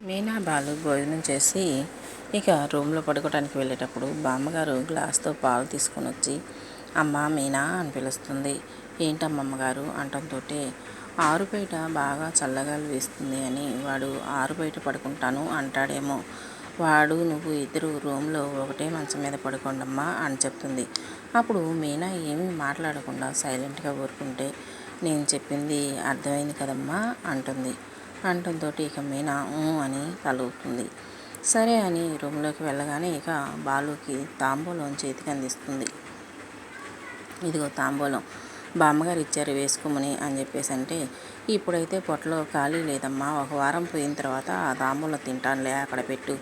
మీనా బాలు భోజనం చేసి ఇక రూమ్లో పడుకోవడానికి వెళ్ళేటప్పుడు బామ్మగారు గ్లాస్తో పాలు తీసుకొని వచ్చి అమ్మ మీనా అని పిలుస్తుంది. ఏంటమ్మమ్మగారు అంటంతో ఆరుబయట బాగా చల్లగాలి వేస్తుంది అని వాడు ఆరు బయట పడుకుంటాను అంటాడేమో. వాడు నువ్వు ఇద్దరు రూమ్లో ఒకటే మంచం మీద పడుకోండమ్మా అని చెప్తుంది. అప్పుడు మీనా ఏమీ మాట్లాడకుండా సైలెంట్గా ఊరుకుంటే నేను చెప్పింది అర్థమైంది కదమ్మా అంటుంది. అంటంతో ఇక మీనా ఊ అని కలుగుతుంది సరే అని రూమ్లోకి వెళ్ళగానే ఇక బాలుకి తాంబూలం చేతికి అందిస్తుంది. ఇదిగో తాంబూలం బామ్మగారు ఇచ్చారు వేసుకోమని అని చెప్పేసి అంటే ఇప్పుడైతే పొట్టలో ఖాళీ లేదమ్మా ఒక వారం పోయిన తర్వాత ఆ తాంబూలం తింటానులే అక్కడ పెట్టు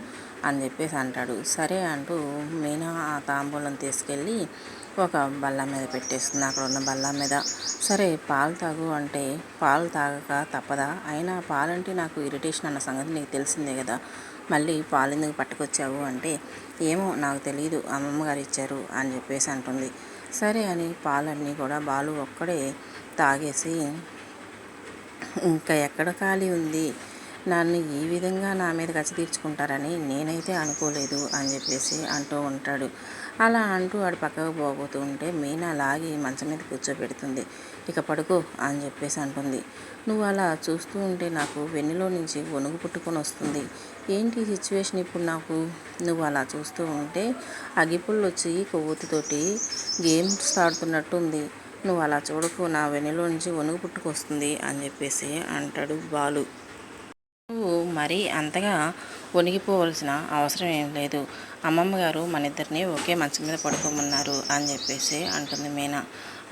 అని చెప్పేసి అంటాడు. సరే అంటూ మీనా ఆ తాంబూలం తీసుకెళ్ళి ఒక బల్ల మీద పెట్టేస్తుంది. అక్కడ ఉన్న బల్ల మీద సరే పాలు తాగు అంటే పాలు తాగక తప్పదా? అయినా పాలంటే నాకు ఇరిటేషన్ అన్న సంగతి నీకు తెలిసిందే కదా. మళ్ళీ పాలు ఎందుకు పట్టుకొచ్చావు? అంటే ఏమో నాకు తెలియదు అమ్మమ్మ గారు ఇచ్చారు అని చెప్పేసి అంటుంది. సరే అని పాలన్నీ కూడా బాలు ఒక్కడే తాగేసి ఇంకా ఎక్కడ ఖాళీ ఉంది? నన్ను ఈ విధంగా నా మీద కసి తీర్చుకుంటారని నేనైతే అనుకోలేదు అని చెప్పేసి అంటూ ఉంటాడు. అలా అంటూ వాడు పక్కకు పోబోతూ ఉంటే మీనా లాగి మంచం మీద కూర్చోబెడుతుంది. ఇక పడుకో అని చెప్పేసి అంటుంది. నువ్వు అలా చూస్తూ ఉంటే నాకు వెన్నులో నుంచి వణుగు పుట్టుకొని వస్తుంది. ఏంటి సిచ్యువేషన్ ఇప్పుడు నాకు? నువ్వు అలా చూస్తూ ఉంటే అగిపుళ్ళు వచ్చి కొవ్వొత్తుతోటి గేమ్స్ ఆడుతున్నట్టు ఉంది నువ్వు అలా చూడకు నా వెన్నులో నుంచి వణుగు పుట్టుకొస్తుంది అని చెప్పేసి అంటాడు బాలు. నువ్వు మరీ అంతగా వణిగిపోవలసిన అవసరం ఏం లేదు. అమ్మమ్మ గారు మన ఇద్దరిని ఒకే మంచం మీద పడుకోమన్నారు అని చెప్పేసి అంటుంది మీనా.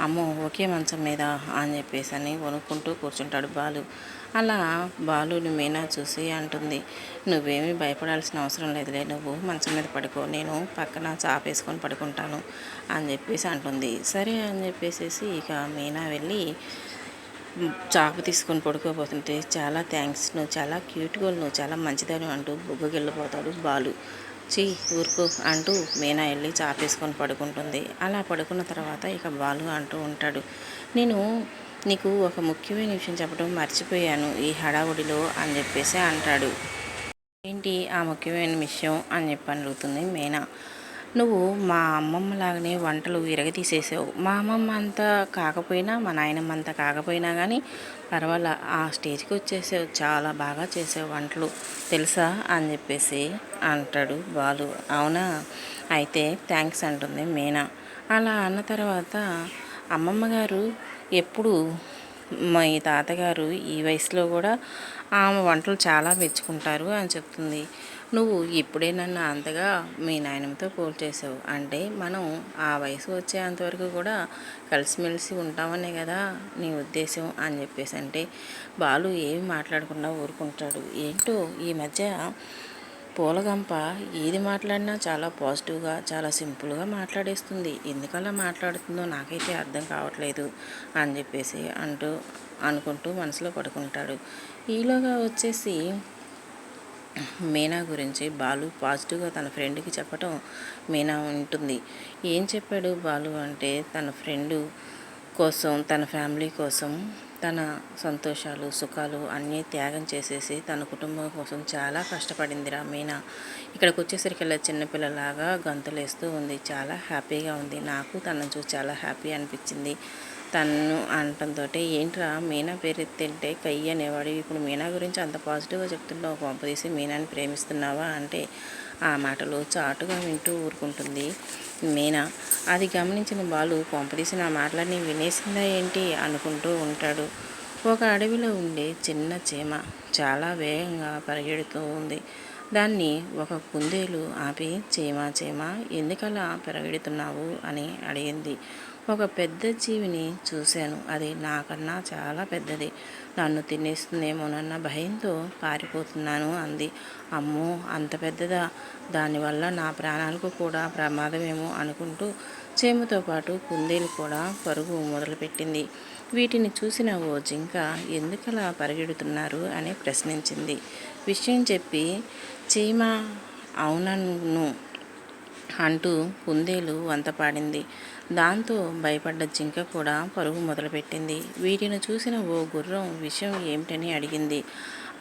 అమ్మో ఒకే మంచం మీద అని చెప్పేసి అని వణుక్కుంటూ కూర్చుంటాడు బాలు. అలా బాలుని మీనా చూసి అంటుంది నువ్వేమీ భయపడాల్సిన అవసరం లేదులే నువ్వు మంచం మీద పడుకో నేను పక్కన చాపేసుకొని పడుకుంటాను అని చెప్పేసి అంటుంది. సరే అని చెప్పేసి ఇక మీనా వెళ్ళి చాకు తీసుకొని పడుకోబోతుంటే చాలా థ్యాంక్స్ నువ్వు చాలా క్యూట్గా నువ్వు చాలా మంచిదని అంటూ బుగ్గకి వెళ్ళిపోతాడు బాలు. చీ ఊరుకో అంటూ మీనా వెళ్ళి చాపేసుకొని పడుకుంటుంది. అలా పడుకున్న తర్వాత ఇక బాలు అంటూ ఉంటాడు నేను నీకు ఒక ముఖ్యమైన విషయం చెప్పడం మర్చిపోయాను ఈ హడావుడిలో అని చెప్పేసి అంటాడు. ఏంటి ఆ ముఖ్యమైన విషయం అని చెప్పి అడుగుతుంది మీనా. నువ్వు మా అమ్మమ్మ లాగానే వంటలు విరగతీసేసావు. మా అమ్మమ్మ అంతా కాకపోయినా మా నాయనమ్మ అంతా కాకపోయినా కానీ పర్వాలే ఆ స్టేజ్కి వచ్చేసావు. చాలా బాగా చేసావు వంటలు. తెలుసా? అని చెప్పేసి అంటాడు బాలు. అవునా? అయితే థ్యాంక్స్ అంటుంది మీనా. అలా అన్న తర్వాత అమ్మమ్మ గారు ఎప్పుడు మా ఈ తాతగారు ఈ వయసులో కూడా ఆమె వంటలు చాలా మెచ్చుకుంటారు అని చెప్తుంది. నువ్వు ఇప్పుడే నన్ను అంతగా మీ నాయనమ్మతో పోల్చేసావు అంటే మనం ఆ వయసు వచ్చేంతవరకు కూడా కలిసిమెలిసి ఉంటామనే కదా నీ ఉద్దేశం అని చెప్పేసి. అంటే బాలు ఏమి మాట్లాడకుండా ఊరుకుంటాడు. ఏంటో ఈ మధ్య పూలగంప ఏది మాట్లాడినా చాలా పాజిటివ్గా చాలా సింపుల్గా మాట్లాడేస్తుంది. ఎందుకలా మాట్లాడుతుందో నాకైతే అర్థం కావట్లేదు అని చెప్పేసి అంటూ అనుకుంటూ మనసులో పడుకుంటాడు. ఈలోగా వచ్చేసి మీనా గురించి బాలు పాజిటివ్గా తన ఫ్రెండ్కి చెప్పటం మీనా ఉంటుంది. ఏం చెప్పాడు బాలు అంటే తన ఫ్రెండు కోసం తన ఫ్యామిలీ కోసం తన సంతోషాలు సుఖాలు అన్నీ త్యాగం చేసేసి తన కుటుంబం కోసం చాలా కష్టపడిందిరా మీనా. ఇక్కడికి వచ్చేసరికి ఇలా చిన్నపిల్లలాగా గంతులేస్తూ ఉంది. చాలా హ్యాపీగా ఉంది. నాకు తనను చూసి చాలా హ్యాపీ అనిపించింది. తను అనటంతో ఏంట్రా మీనా పేరు ఎత్తింటే కయ్యి అనేవాడు. ఇప్పుడు మీనా గురించి అంత పాజిటివ్గా చెప్తున్నావు పంపదీసి మీనాని ప్రేమిస్తున్నావా? అంటే ఆ మాటలు చాటుగా వింటూ ఊరుకుంటుంది మీనా. అది గమనించిన బాలు కొంపదీసి నా మాటలన్నీ వినేసిందా ఏంటి? అనుకుంటూ ఉంటాడు. ఒక అడవిలో ఉండే చిన్న చీమ చాలా వేగంగా పరిగెడుతూ ఉంది. దాన్ని ఒక కుందేలు ఆపి చీమ చీమ ఎందుకలా పెరగెడుతున్నావు? అని అడిగింది. ఒక పెద్ద జీవిని చూశాను. అది నాకన్నా చాలా పెద్దది. నన్ను తినేస్తుందేమోనన్న భయంతో పారిపోతున్నాను అంది. అమ్మో అంత పెద్దదా? దానివల్ల నా ప్రాణాలకు కూడా ప్రమాదమేమో అనుకుంటూ చేమతో పాటు కుందేలు కూడా పరుగు మొదలుపెట్టింది. వీటిని చూసిన ఓ జింక ఎందుకలా పరిగెడుతున్నారు? అని ప్రశ్నించింది. విషయం చెప్పి చీమ అవునను. అంటూ కుందేలు వంతపాడింది దాంతో భయపడ్డ జింక కూడా పరుగు మొదలుపెట్టింది. వీటిని చూసిన ఓ గుర్రం విషయం ఏమిటని అడిగింది.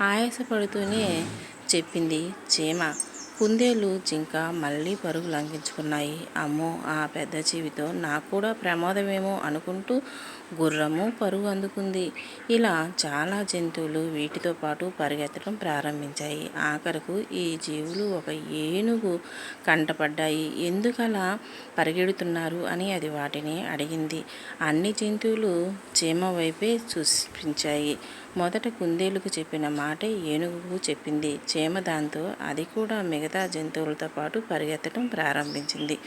ఆయాసపడుతూనే చెప్పింది చీమ కుందేలు జింక మళ్ళీ పరుగు లంఘించుకున్నాయి. అమ్మో ఆ పెద్ద జీవితో నాకు కూడా ప్రమాదమేమో అనుకుంటూ గుర్రము పరుగు అందుకుంది. ఇలా చాలా జంతువులు వీటితో పాటు పరిగెత్తడం ప్రారంభించాయి. ఆఖరకు ఈ జీవులు ఒక ఏనుగు కంటపడ్డాయి. ఎందుకలా పరిగెడుతున్నారు అని అది వాటిని అడిగింది. అన్ని జంతువులు చీమ వైపే చూపించాయి. మొదట కుందేలుకు చెప్పిన మాట ఏనుగుకు చెప్పింది. చీమ దాంతో అది కూడా మిగతా జంతువులతో పాటు పరిగెత్తడం ప్రారంభించింది.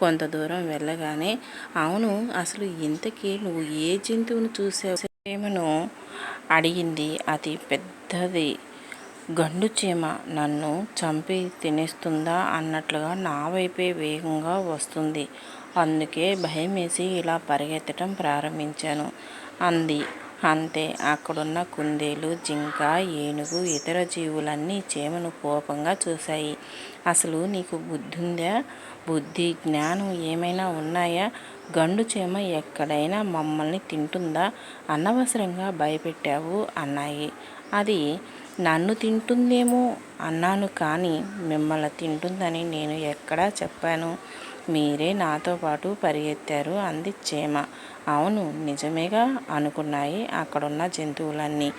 కొంత దూరం వెళ్ళగానే అవును అసలు ఇంతకీ నువ్వు ఏ జంతువును చూసావు? చీమను అడిగింది అది పెద్దది. గండు చీమ నన్ను చంపి తినేస్తుందా అన్నట్లుగా నా వైపే వేగంగా వస్తుంది. అందుకే భయమేసి ఇలా పరిగెత్తడం ప్రారంభించాను అంది. అంతే. అక్కడున్న కుందేలు జింక ఏనుగు ఇతర జీవులన్నీ చీమను కోపంగా చూశాయి. అసలు నీకు బుద్ధుందా? బుద్ధి జ్ఞానం ఏమైనా ఉన్నాయా? గండు చీమ ఎక్కడైనా మమ్మల్ని తింటుందా? అనవసరంగా భయపెట్టావు అన్నాయి. అది నన్ను తింటుందేమో అన్నాను కానీ మిమ్మల్ని తింటుందని నేను ఎక్కడా చెప్పాను. మీరే నాతో పాటు పరిగెత్తారు అంది చేమ. అవును నిజమేగా అనుకున్నాయి అక్కడున్న జంతువులన్నీ.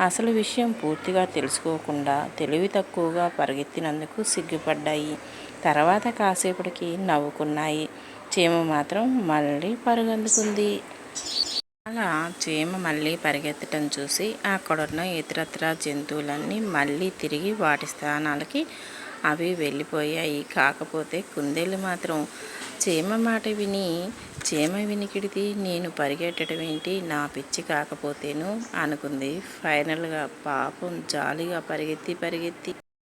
అసలు విషయం పూర్తిగా తెలుసుకోకుండా తెలివి తక్కువగా పరిగెత్తినందుకు సిగ్గుపడ్డాయి. తర్వాత కాసేపటికి నవ్వుకున్నాయి. చీమ మాత్రం మళ్ళీ పరుగందుకుంది. అలా చీమ మళ్ళీ పరిగెత్తడం చూసి అక్కడున్న ఇతరత్ర జంతువులన్నీ మళ్ళీ తిరిగి వాటి స్థానాలకి అవి వెళ్ళిపోయాయి. కాకపోతే కుందేలు మాత్రం చీమ మాట విని చీమ వినికిడిది నేను పరిగెట్టడం ఏంటి? నా పిచ్చి కాకపోతేను అనుకుంది. ఫైనల్గా పాపం జాలిగా పరిగెత్తి పరిగెత్తి